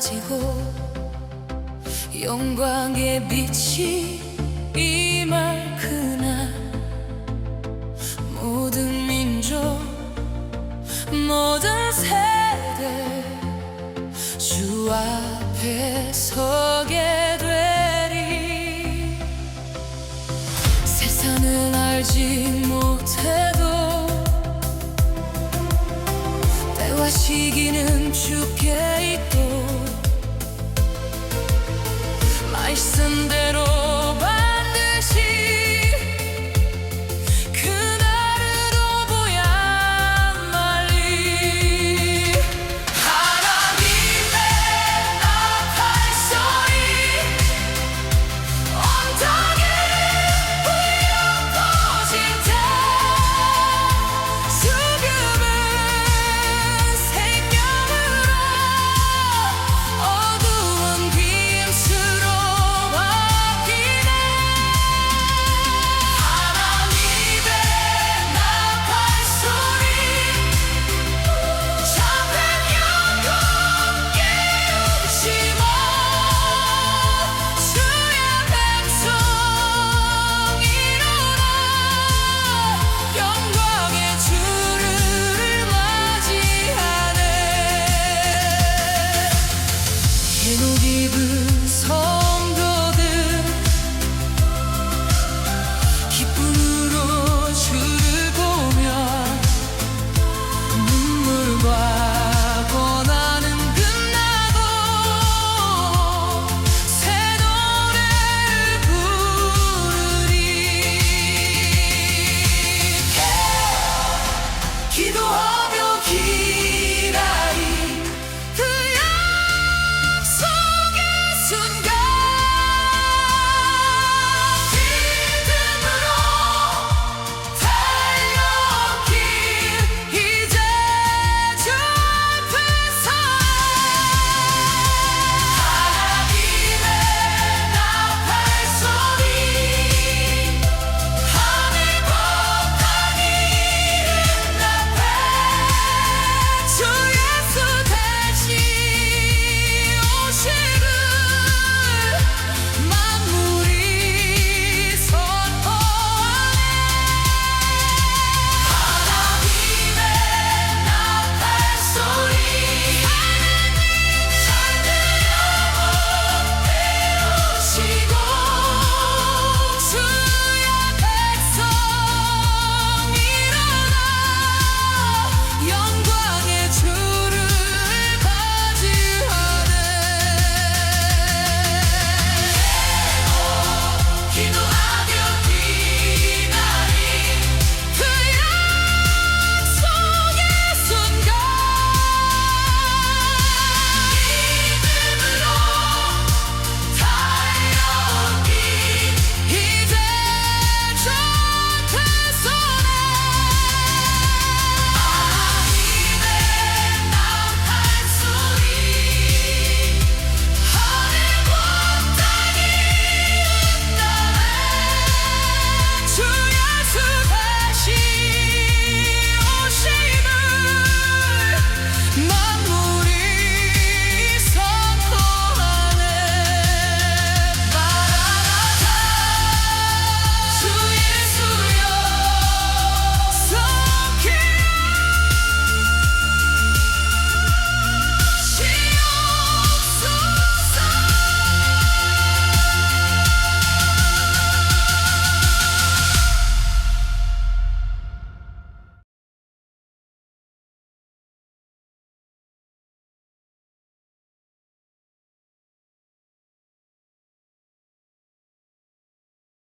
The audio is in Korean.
가지고 영광의 빛이 임할 그날 모든 민족 모든 세대 주 앞에 서게 되리. 세상은 알지 못해도 때와 시기는 Çünkü keyto Mas sende 기도하며 기